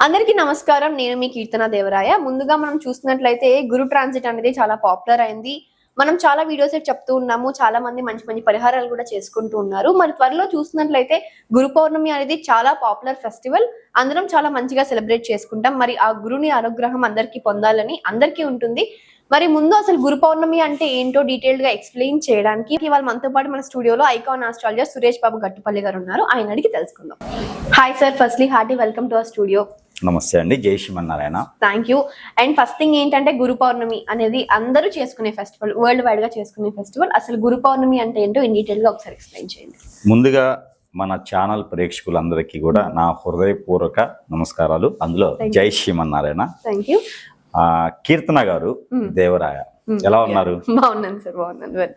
అందరికీ నమస్కారం. నేను మీ కీర్తన దేవరాయ. ముందుగా మనం చూస్తున్నట్లయితే గురు ట్రాన్సిట్ అనేది చాలా పాపులర్ అయింది. మనం చాలా వీడియోస్ చెప్తూ ఉన్నాము. చాలా మంది మంచి మంచి పరిహారాలు కూడా చేసుకుంటూ ఉన్నారు. మరి త్వరలో చూస్తున్నట్లయితే గురు పౌర్ణమి అనేది చాలా పాపులర్ ఫెస్టివల్. అందరం చాలా మంచిగా సెలబ్రేట్ చేసుకుంటాం. మరి ఆ గురుని అనుగ్రహం అందరికీ పొందాలని అందరికీ ఉంటుంది. మరి ముందు అసలు గురు పౌర్ణమి అంటే ఏంటో డీటెయిల్డ్గా ఎక్స్ప్లెయిన్ చేయడానికి ఇవాళ మనతో పాటు మన స్టూడియోలో ఐకాన్ ఆస్ట్రాలజర్ సురేష్ బాబు గట్టుపల్లి గారు ఉన్నారు. ఆయన అడిగి తెలుసుకుందాం. Hi sir firstly hearty welcome to our studio నమస్తే అండి. జై Srimannarayana. Thank you and first thing ఏంటంటే గురు పౌర్ణమి అనేది అందరూ చేసుకునే ఫెస్టివల్ వరల్డ్ వైడ్గా చేసుకునే ఫెస్టివల్ అసలు గురు పౌర్ణమి అంటే ఏంటో ఇన్ డీటెయిల్గా ఒకసారి ఎక్స్ప్లెయిన్ చేయండి. ముందుగా మన ఛానల్ ప్రేక్షకులందరికీ కూడా నా హృదయపూర్వక నమస్కారాలు. అందులో. జై శ్రీమన్నారాయణ. థ్యాంక్ యూ కీర్తన గారు Mm. దేవరాయ. ఎలా ఉన్నారు? బాగున్నాను సార్ బాగున్నాను.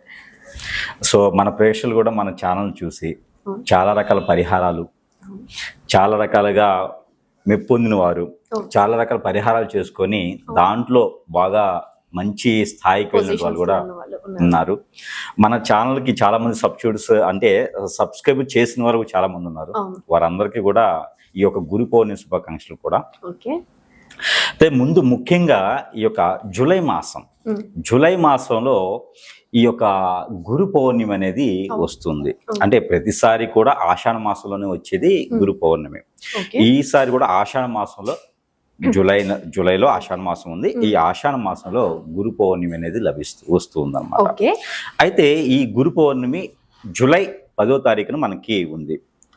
సో మన ప్రేక్షకులు కూడా మన ఛానల్ చూసి. చాలా రకాల పరిహారాలు చాలా రకాలుగా మెప్పొందిన వారు. చాలా రకాల పరిహారాలు చేసుకొని దాంట్లో బాగా మంచి స్థాయికి వెళ్ళిన వాళ్ళు కూడా ఉన్నారు. మన ఛానల్కి చాలా మంది సబ్స్టిట్యూట్స్ అంటే సబ్స్క్రైబ్ చేసిన వారు చాలా మంది ఉన్నారు. వారందరికీ కూడా ఈ యొక్క గురు పౌర్ణమి శుభాకాంక్షలు కూడా. ఓకే. అయితే ముందు ముఖ్యంగా ఈ యొక్క జూలై మాసం. జూలై మాసంలో ఈ యొక్క గురు పౌర్ణమి అనేది. వస్తుంది. అంటే ప్రతిసారి కూడా ఆషాఢ మాసంలోనే వచ్చేది గురు పౌర్ణమి. ఈసారి కూడా ఆషాఢ మాసంలో జూలై జూలైలో ఆషాఢ మాసం ఉంది. ఈ ఆషాఢ మాసంలో గురు పౌర్ణమి అనేది లభిస్తూ వస్తుంది ఓకే. అయితే ఈ గురు పౌర్ణమి జూలై పదో తారీఖున మనకి ఉంది.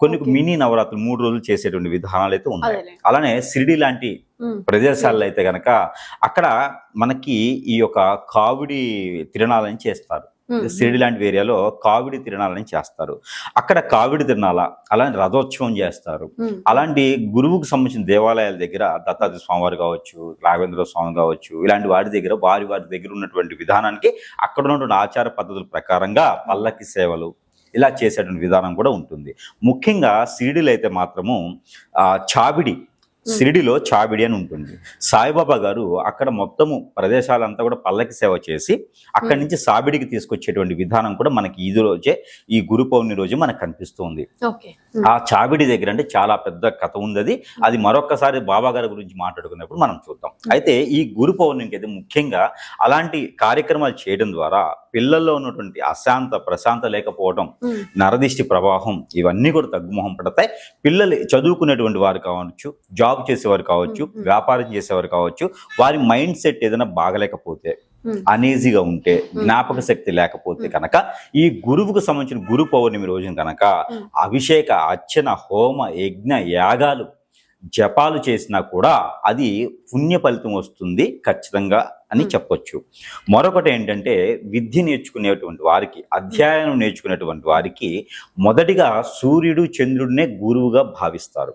కొన్ని. మినీ నవరాత్రులు మూడు రోజులు చేసేటువంటి విధానాలు అయితే ఉన్నాయి. అలానే సిరిడి లాంటి ప్రదేశాల్లో అయితే గనక అక్కడ మనకి ఈ యొక్క కావిడి తిరణాలని చేస్తారు. సిరిడి లాంటి ఏరియాలో కావిడి తిరణాలని చేస్తారు. అక్కడ కావిడి తిరణాల అలానే రథోత్సవం చేస్తారు. అలాంటి గురువుకు సంబంధించిన దేవాలయాల దగ్గర దత్తాత్రేయ స్వామివారు కావచ్చు రాఘవేంద్ర స్వామి కావచ్చు ఇలాంటి వారి దగ్గర వారి వారి దగ్గర ఉన్నటువంటి విధానానికి అక్కడ ఉన్నటువంటి ఆచార పద్ధతుల ప్రకారంగా పల్లకి సేవలు ఇలా చేసేటువంటి విధానం కూడా ఉంటుంది. ముఖ్యంగా సీడీలు అయితే మాత్రము చావిడి సిరిడిలో చాబిడి అని ఉంటుంది. సాయిబాబా గారు అక్కడ మొత్తము ప్రదేశాలంతా కూడా పల్లకి సేవ చేసి అక్కడి నుంచి సాబిడికి తీసుకొచ్చేటువంటి విధానం కూడా మనకి ఈ రోజే ఈ గురు పౌర్ణమి రోజు మనకు కనిపిస్తుంది. ఆ చాబిడి దగ్గర అంటే చాలా పెద్ద కథ ఉంది అది అది మరొకసారి బాబా గారి గురించి మాట్లాడుకున్నప్పుడు మనం చూద్దాం. అయితే ఈ గురు పౌర్ణమికి అయితే ముఖ్యంగా అలాంటి కార్యక్రమాలు చేయడం ద్వారా పిల్లల్లో ఉన్నటువంటి అశాంత ప్రశాంత లేకపోవడం నరదిష్టి ప్రవాహం ఇవన్నీ కూడా తగ్గుముఖం పడతాయి. పిల్లలు చదువుకునేటువంటి వారు కావచ్చు జాబ్ చేసేవారు కావచ్చు. వ్యాపారం చేసేవారు కావచ్చు వారి మైండ్ సెట్ ఏదైనా బాగలేకపోతే అనీజీగా ఉంటే జ్ఞాపక శక్తి లేకపోతే కనుక ఈ గురువుకు సంబంధించిన గురు పౌర్ణమి రోజున కనుక. అభిషేక అర్చన హోమ యజ్ఞ యాగాలు జపాలు చేసినా కూడా అది పుణ్య ఫలితం వస్తుంది ఖచ్చితంగా అని. చెప్పొచ్చు మరొకటి ఏంటంటే విద్య నేర్చుకునేటువంటి వారికి అధ్యయనం నేర్చుకునేటువంటి వారికి మొదటిగా సూర్యుడు చంద్రుడినే గురువుగా భావిస్తారు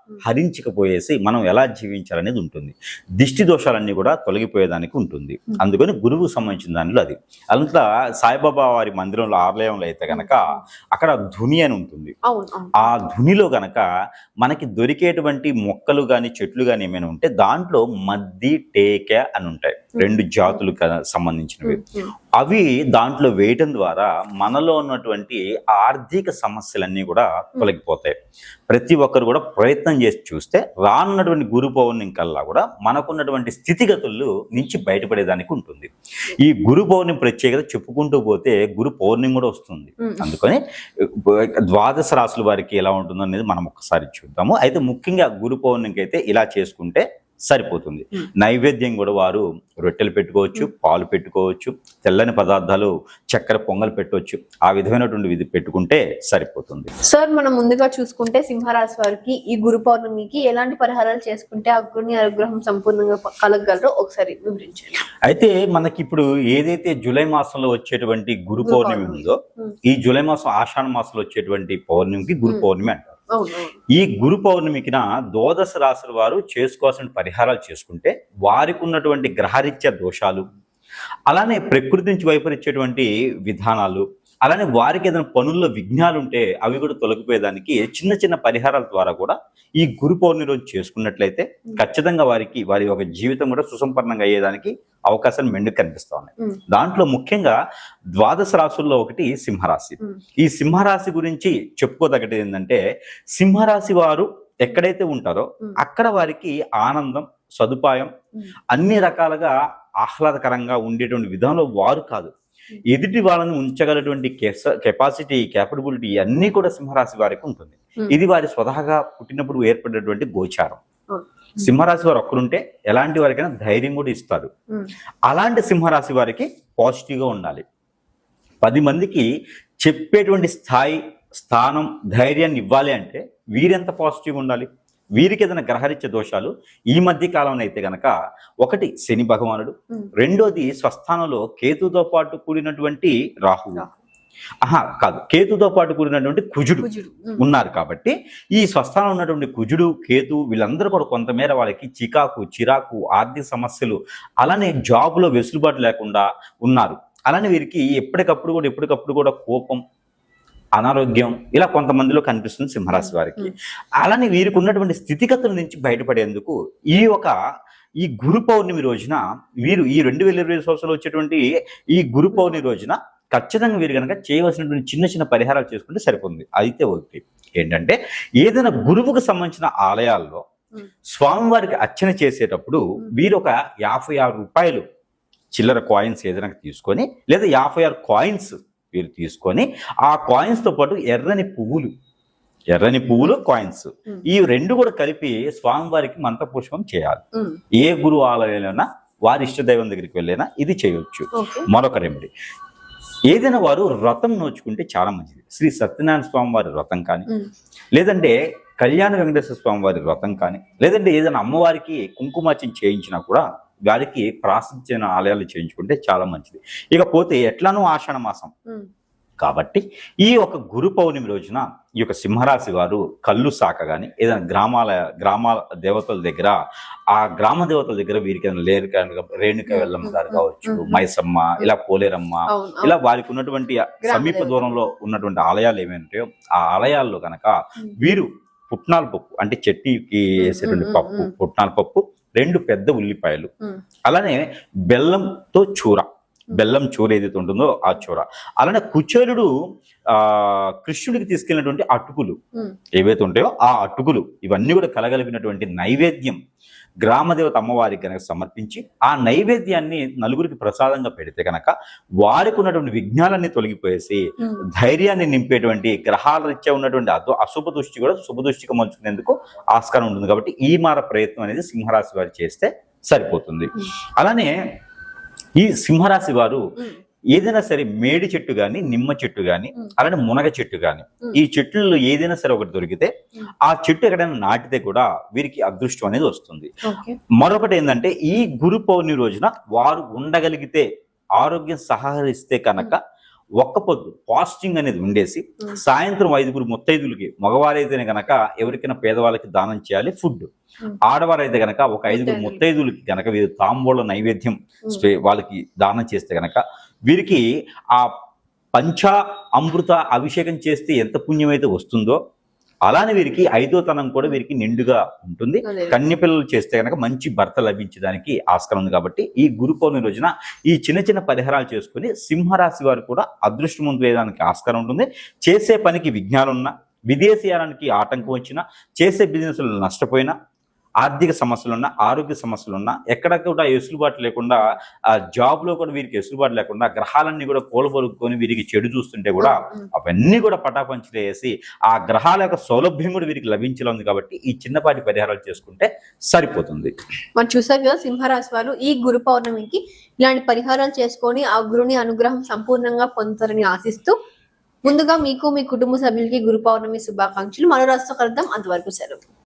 హరించకపోయేసి మనం ఎలా జీవించాలనేది ఉంటుంది. దిష్టి దోషాలన్నీ కూడా తొలగిపోయేదానికి ఉంటుంది. అందుకని గురువు సంబంధించిన దానిలో అది. అంతా సాయిబాబా వారి మందిరంలో ఆలయంలో అయితే గనక అక్కడ ధుని అని ఉంటుంది. ఆ ధునిలో గనక మనకి దొరికేటువంటి మొక్కలు గాని చెట్లు గాని ఏమైనా ఉంటే దాంట్లో మద్ది టేక అని ఉంటాయి. రెండు జాతులు క- సంబంధించినవి. అవి దాంట్లో వేయటం ద్వారా మనలో ఉన్నటువంటి ఆర్థిక సమస్యలన్నీ కూడా తొలగిపోతాయి. ప్రతి ఒక్కరు కూడా ప్రయత్నం చేసి చూస్తే రానున్నటువంటి గురు పౌర్ణమి కల్లా కూడా మనకున్నటువంటి స్థితిగతులు నుంచి బయటపడేదానికి ఉంటుంది. ఈ గురు పౌర్ణమి ప్రత్యేకత చెప్పుకుంటూ పోతే గురు పౌర్ణమి కూడా వస్తుంది. అందుకని ద్వాదశ రాసుల వారికి ఎలా ఉంటుందో అనేది మనం ఒకసారి చూద్దాము. అయితే ముఖ్యంగా గురు పౌర్ణమికి అయితే ఇలా చేసుకుంటే సరిపోతుంది Hmm. నైవేద్యం కూడా వారు రొట్టెలు పెట్టుకోవచ్చు పాలు పెట్టుకోవచ్చు తెల్లని పదార్థాలు చక్కెర పొంగల్ పెట్టవచ్చు ఆ విధమైనటువంటి విధి పెట్టుకుంటే సరిపోతుంది సార్ మనం ముందుగా చూసుకుంటే సింహరాశి వారికి ఈ గురు పౌర్ణమికి ఎలాంటి పరిహారాలు చేసుకుంటే ఆ గురుని అనుగ్రహం సంపూర్ణంగా కలగగలరో ఒకసారి వివరించండి అయితే మనకి ఇప్పుడు ఏదైతే జూలై మాసంలో వచ్చేటువంటి గురు పౌర్ణమి. ఉందో Hmm. ఈ జూలై మాసం ఆషాఢ మాసంలో వచ్చేటువంటి పౌర్ణమికి గురు Hmm. పౌర్ణమి అంటారు ఈ గురు పౌర్ణమికిన ద్వాదశ రాశుల వారు చేసుకోవాల్సిన పరిహారాలు చేసుకుంటే వారికి ఉన్నటువంటి గ్రహరీత్య దోషాలు అలానే ప్రకృతి నుంచి వైపరిచ్చేటువంటి విధానాలు అలానే వారికి ఏదైనా పనుల్లో విఘ్నాలు ఉంటే అవి కూడా తొలగిపోయేదానికి చిన్న చిన్న పరిహారాల ద్వారా కూడా ఈ గురు పౌర్ణమి రోజు చేసుకున్నట్లయితే ఖచ్చితంగా వారికి వారి యొక్క జీవితం కూడా సుసంపన్నంగా అయ్యేదానికి అవకాశాలు మెండు కనిపిస్తా ఉన్నాయి. దాంట్లో ముఖ్యంగా ద్వాదశ రాశుల్లో ఒకటి సింహరాశి. ఈ సింహరాశి గురించి చెప్పుకోదగ్గది ఏంటంటే సింహరాశి వారు ఎక్కడైతే ఉంటారో. అక్కడ వారికి ఆనందం సదుపాయం. అన్ని రకాలుగా ఆహ్లాదకరంగా ఉండేటువంటి విధానంలో వారు కాదు. ఎదుటి వాళ్ళని ఉంచగలటువంటి కెపాసిటీ క్యాపబిలిటీ అన్నీ కూడా సింహరాశి వారికి ఉంటుంది. ఇది వారి స్వతహాగా పుట్టినప్పుడు ఏర్పడినటువంటి గోచారం. సింహరాశి వారు ఒక్కరుంటే ఎలాంటి వారికైనా ధైర్యం కూడా ఇస్తారు. అలాంటి సింహరాశి వారికి పాజిటివ్గా ఉండాలి. పది మందికి చెప్పేటువంటి స్థాయి స్థానం ధైర్యాన్ని ఇవ్వాలి అంటే వీరెంత పాజిటివ్ ఉండాలి? వీరికి ఏదైనా గ్రహరీత్య దోషాలు ఈ మధ్య కాలంలో అయితే గనక ఒకటి శని భగవానుడు. రెండోది స్వస్థానంలో కేతుతో పాటు కూడినటువంటి రాహువు రాహు. ఆహా కాదు. కేతుతో పాటు కూడినటువంటి కుజుడు ఉన్నారు కాబట్టి ఈ స్వస్థానం ఉన్నటువంటి కుజుడు కేతు వీళ్ళందరూ కూడా కొంతమేర వాళ్ళకి చికాకు చిరాకు ఆర్థిక సమస్యలు అలానే జాబ్లో వెసులుబాటు లేకుండా ఉన్నారు. అలానే వీరికి ఎప్పటికప్పుడు కూడా ఎప్పటికప్పుడు కూడా కోపం అనారోగ్యం ఇలా కొంతమందిలో కనిపిస్తుంది సింహరాశి వారికి. అలానే వీరికి ఉన్నటువంటి స్థితిగతుల నుంచి బయటపడేందుకు ఈ ఒక ఈ గురు పౌర్ణమి రోజున వీరు ఈ రెండు వేల ఇరవై సంవత్సరాలు వచ్చేటువంటి ఈ గురు పౌర్ణమి రోజున ఖచ్చితంగా వీరు కనుక చేయవలసినటువంటి చిన్న చిన్న పరిహారాలు చేసుకుంటే సరిపోతుంది అయితే ఒకటి ఏంటంటే ఏదైనా గురువుకు సంబంధించిన ఆలయాల్లో. స్వామివారికి అర్చన చేసేటప్పుడు వీరు ఒక యాభై ఆరు రూపాయలు చిల్లర కాయిన్స్ ఏదైనా తీసుకొని లేదా యాభై ఆరు కాయిన్స్ వీరు తీసుకొని ఆ కాయిన్స్తో పాటు ఎర్రని పువ్వులు ఎర్రని పువ్వులు కాయిన్స్. ఈ రెండు కూడా కలిపి స్వామివారికి మంత్రపుష్పం చేయాలి. ఉమ్, ఏ గురు ఆలయంలోనా వారి ఇష్టదైవం దగ్గరికి వెళ్ళినా ఇది చేయొచ్చు. మరొక రెమెడీ. ఏదైనా వారు వ్రతం నోచుకుంటే చాలా మంచిది. శ్రీ సత్యనారాయణ స్వామి వారి వ్రతం కానీ లేదంటే కళ్యాణ వెంకటేశ్వర స్వామి వారి వ్రతం కానీ లేదంటే ఏదైనా అమ్మవారికి కుంకుమార్చన చేయించినా కూడా వారికి ప్రాసిద్ధిన ఆలయాలు చేయించుకుంటే చాలా మంచిది ఇకపోతే ఎట్లానూ ఆషాఢ మాసం కాబట్టి ఈ యొక్క గురు పౌర్ణమి రోజున ఈ యొక్క సింహరాశి వారు కళ్ళు సాక కానీ ఏదైనా గ్రామాల గ్రామాల దేవతల దగ్గర ఆ గ్రామ దేవతల దగ్గర వీరికి ఏదైనా లేరు రేణుక వెళ్ళమ్మ గారు కావచ్చు మైసమ్మ ఇలా పోలేరమ్మ ఇలా వారికి ఉన్నటువంటి సమీప. దూరంలో ఉన్నటువంటి ఆలయాలు ఏమేంటాయో ఆ ఆలయాల్లో కనుక. వీరు పుట్నాల పప్పు అంటే చెట్టికి వేసేటువంటి పప్పు. పుట్నాల పప్పు రెండు పెద్ద ఉల్లిపాయలు. అలానే బెల్లంతో చూర. బెల్లం చూర ఏదైతే ఉంటుందో ఆ చూర. అలానే కుచేలుడు ఆ కృష్ణుడికి తీసుకెళ్ళినటువంటి అటుకులు. ఏవైతే ఉంటాయో ఆ అటుకులు ఇవన్నీ కూడా కలగలిపినటువంటి నైవేద్యం. గ్రామదేవత అమ్మవారికి కనుక సమర్పించి ఆ నైవేద్యాన్ని నలుగురికి ప్రసాదంగా పెడితే కనుక వారికి ఉన్నటువంటి విఘ్నాలన్నీ తొలగిపోయేసి. ధైర్యాన్ని నింపేటువంటి గ్రహాల రీత్యా ఉన్నటువంటి అదు అశుభ దృష్టి కూడా శుభ దృష్టిగా మలుచుకునేందుకు ఆస్కారం ఉంటుంది కాబట్టి ఈ మార ప్రయత్నం అనేది సింహరాశి వారు చేస్తే సరిపోతుంది. అలానే ఈ సింహరాశి వారు ఏదైనా సరే మేడి చెట్టు గాని నిమ్మ చెట్టు గాని Hmm. అలానే మునగ చెట్టు గాని Hmm. ఈ చెట్లలో ఏదైనా సరే ఒకటి దొరికితే. ఆ చెట్టు ఎక్కడైనా నాటితే కూడా వీరికి అదృష్టం అనేది వస్తుంది మరొకటి ఏంటంటే ఈ గురు పౌర్ణమి రోజున వారు ఉండగలిగితే ఆరోగ్యం సహకరిస్తే కనుక ఒక్క పొద్దు ఫాస్టింగ్ అనేది ఉండేసి. సాయంత్రం ఐదుగురు ముత్తైదులకి మగవారైతేనే గనక ఎవరికైనా పేదవాళ్ళకి దానం చేయాలి ఫుడ్. ఆడవారైతే గనక ఒక ఐదుగురు ముత్తైదులు. ముత్తైదులకి గనక వీరు తాంబూల నైవేద్యం వాళ్ళకి దానం చేస్తే గనక వీరికి ఆ పంచ అమృత అభిషేకం చేస్తే ఎంత పుణ్యం అయితే వస్తుందో అలానే వీరికి ఐదో తనం కూడా వీరికి నిండుగా ఉంటుంది. కన్య పిల్లలు చేస్తే కనుక మంచి భర్త లభించడానికి ఆస్కారం ఉంది కాబట్టి ఈ గురు పౌర్ణమి రోజున ఈ చిన్న చిన్న పరిహారాలు చేసుకుని సింహరాశి వారు కూడా అదృష్టవంతు వేయడానికి ఆస్కారం ఉంటుంది చేసే పనికి విఘ్నాలున్నా విదేశీయానికి ఆటంకం వచ్చినా చేసే బిజినెస్లు నష్టపోయినా ఆర్థిక సమస్యలున్నా ఆరోగ్య సమస్యలున్నా ఎక్కడ కూడా ఎసులుబాటు లేకుండా ఆ జాబ్లో కూడా వీరికి ఎసులుబాటు లేకుండా గ్రహాలన్నీ కూడా కూలబొలుకొని వీరికి చెడు చూస్తుంటే కూడా అవన్నీ కూడా పటాపంచలు వేసి ఆ గ్రహాల యొక్క సౌలభ్యం కూడా వీరికి లభించలా ఉంది కాబట్టి ఈ చిన్నపాటి పరిహారాలు చేసుకుంటే సరిపోతుంది. మరి చూసారు కదా సింహరాశి వారు ఈ గురు పౌర్ణమికి ఇలాంటి పరిహారాలు చేసుకొని ఆ గురుని అనుగ్రహం సంపూర్ణంగా పొందుతారని ఆశిస్తూ ముందుగా మీకు మీ కుటుంబ సభ్యులకి గురు పౌర్ణమి శుభాకాంక్షలు. మరో రాష్ట్ర కలుద్దాం. అంతవరకు సెలవు.